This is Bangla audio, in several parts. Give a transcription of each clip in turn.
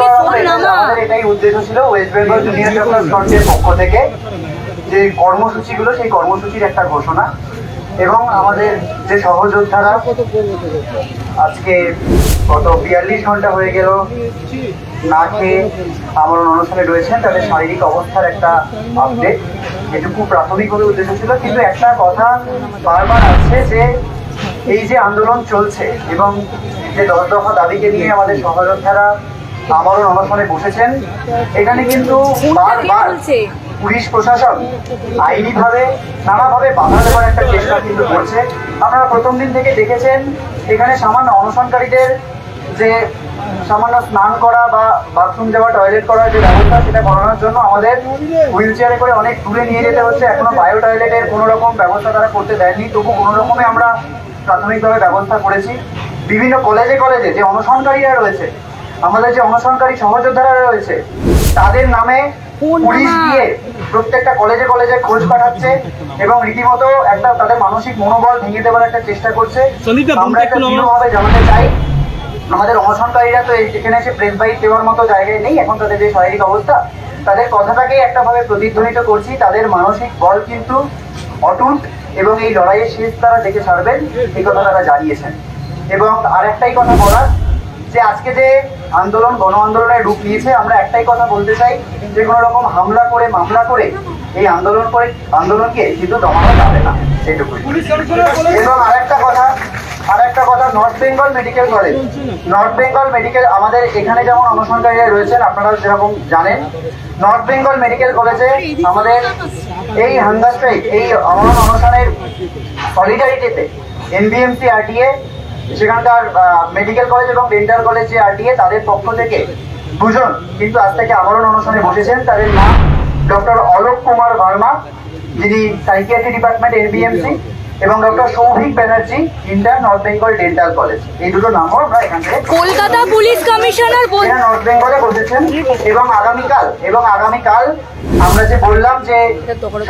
করা ফোন নামা এটাই উদ্দেশ্য ছিল ওয়েস্ট বেঙ্গল জুনিয়র ডক্টর ফ্রন্টের পক্ষ থেকে যে কর্মসূচিগুলো সেই কর্মসূচির একটা ঘোষণা এবং আমাদের যে সহযোদ্ধারা আজকে গত বিয়াল্লিশ ঘণ্টা হয়ে গেল না খেয়ে আমরণ অনুষ্ঠানে রয়েছেন তাদের শারীরিক অবস্থার একটা আপডেট এটুকু প্রাথমিকভাবে উদ্দেশ্য ছিল কিন্তু একটা কথা বারবার আসছে যে এই যে আন্দোলন চলছে এবং যে দশ দফা দাবিকে নিয়ে আমাদের সহযোদ্ধারা আমরণ অনশনে বসেছেন। এখানে কিন্তু বারবার পুলিশ প্রশাসন আইনিভাবে নানাভাবে বাধা দেওয়ার একটা চেষ্টা কিন্তু করছে। আপনারা প্রথম দিন থেকে দেখেছেন এখানে সামান্য অনশনকারীদের যে সামান্য স্নান করা বা বাথরুম যাওয়া টয়লেট করার যে ব্যবস্থা সেটা করানোর জন্য আমাদের হুইল চেয়ারে করে অনেক দূরে নিয়ে যেতে হচ্ছে। এখনও বায়ো টয়লেটের কোনো রকম ব্যবস্থা তারা করতে দেয়নি। তবু কোনো রকমে আমরা প্রাথমিকভাবে ব্যবস্থা করেছি। বিভিন্ন কলেজে কলেজে যে অনশনকারীরা রয়েছে আমাদের যে অনশনকারী সহযোদ্ধারা রয়েছে। তাদের নামে পুলিশ গিয়ে প্রত্যেকটা কলেজে কলেজে খোঁজ পাঠাচ্ছে এবং রীতিমতো একটা তাদের মানসিক মনোবল ভেঙে দেওয়ার একটা চেষ্টা করছে। আমরা একটা দৃঢ়ভাবে জানাতে চাই আমাদের অনশনকারীরা তো এই- এখানে এসে প্রেস বাইট দেওয়ার মতো জায়গায় নেই এখন তাদের যে শারীরিক অবস্থা তাদের কথাটাকেই একটা ভাবে প্রতিধ্বনিত করছি তাদের মানসিক বল কিন্তু অটুট এবং এই লড়াইয়ের শেষ তারা দেখে ছাড়বেন এই কথা তারা জানিয়েছেন। এবং আর একটাই কথা বলার যে আজকে যে আন্দোলন গণ আন্দোলনের রূপ নিয়েছে আমরা একটাই কথা বলতে চাই যে কোনো রকম হামলা করে মামলা করে এই আন্দোলন করে আন্দোলনকে কিন্তু দমানো যাবে না। সেটুকুই এবং আরেকটা কথা আরেকটা কথা north Bengal medical college north Bengal medical আমাদের এখানে যেমন অনশনকারীরা রয়েছেন আপনারা যেরকম জানেন। নর্থ বেঙ্গল মেডিকেল কলেজে আমাদের এই হাঙ্গার স্ট্রাইক এই অনশন অনশনের সলিডারিটিতে এনবিএমসি আরটিএ সেখানকার মেডিকেল কলেজ এবং ডেন্টাল কলেজ আরটিএ তাদের পক্ষ থেকে দুজন কিন্তু আজ থেকে আমরণ অনশনে বসেছেন। তাদের নাম ডক্টর অলোক কুমার ভার্মা যিনি সাইকিয়াট্রি ডিপার্টমেন্ট এনবিএমসি এবং doctor Souvik Banerjee inter north Bengal dental college এই দুটো নামও আমরা এখান থেকে কলকাতা পুলিশ কমিশনার নর্থ বেঙ্গলে বসেছেন এবং আগামীকাল এবং আগামীকাল আমরা যে বললাম যে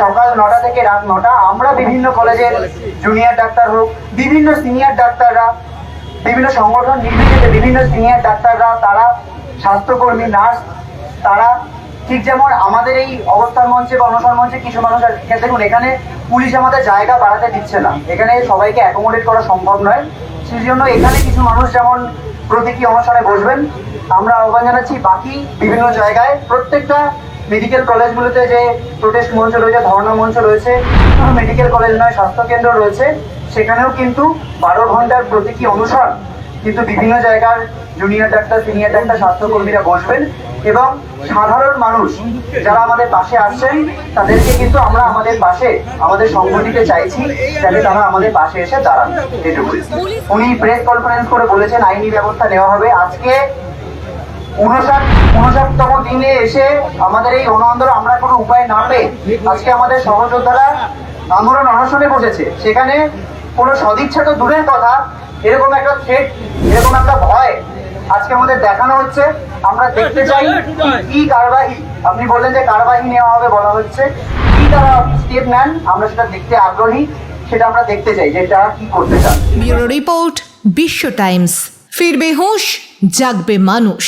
সকাল নটা থেকে রাত নটা আমরা বিভিন্ন কলেজের জুনিয়র ডাক্তার হোক বিভিন্ন সিনিয়র ডাক্তাররা বিভিন্ন সংগঠন নির্বিশেষে বিভিন্ন সিনিয়র ডাক্তাররা তারা স্বাস্থ্যকর্মী নার্স তারা ঠিক যেমন আমাদের এই অবস্থান মঞ্চে বা অনশন মঞ্চে কিছু মানুষ আছে, দেখুন এখানে পুলিশ আমাদের জায়গা বাড়াতে দিচ্ছে না। এখানে সবাইকে অ্যাকোমোডেট করা সম্ভব নয়। সেই জন্য এখানে কিছু মানুষ যেমন প্রতীকী অনশনে বসবেন আমরা আহ্বান জানাচ্ছি। বাকি বিভিন্ন জায়গায় প্রত্যেকটা মেডিকেল কলেজগুলোতে যে প্রোটেস্ট মঞ্চ রয়েছে, ধর্ণা মঞ্চ রয়েছে মেডিকেল কলেজ নয় স্বাস্থ্যকেন্দ্র রয়েছে, সেখানেও কিন্তু বারো ঘণ্টার প্রতীকী অনুসরণ কিন্তু বিভিন্ন জায়গার জুনিয়র ডাক্তার সিনিয়র ডাক্তার স্বাস্থ্যকর্মীরা বসবেন এবং সাধারণ মানুষ যারা আমাদের পাশে আসছেন, তাদেরকে কিন্তু আমরা আমাদের পাশে, আমাদের সংগঠিতে চাইছি, যাতে তারা আমাদের পাশে এসে দাঁড়ান। উনি প্রেস কনফারেন্স করে বলেছেন, আইনি ব্যবস্থা নেওয়া হবে। আজকে উনষাট উনষাটতম দিনে এসে আমাদের এই গণ আমরা কোনো উপায় না পেয়ে আজকে আমাদের সহযোদ্ধারা আমরণ অনশনে বসেছে। সেখানে কোনো সদিচ্ছা তো দূরের কথা, এরকম একটা থ্রেট এরকম একটা ভয় আজকে আমাদের দেখানো হচ্ছে। আমরা দেখতে চাই কি কারবাহি, আপনি বললেন যে কারবাহি নেওয়া হবে বলা হচ্ছে। কি তারা স্টেপ নেন, আমরা সেটা দেখতে আগ্রহী, সেটা আমরা দেখতে চাই যে তারা কি করতে চান। Bureau report Bishwa times. ফিরবে হুঁশ, জাগবে মানুষ।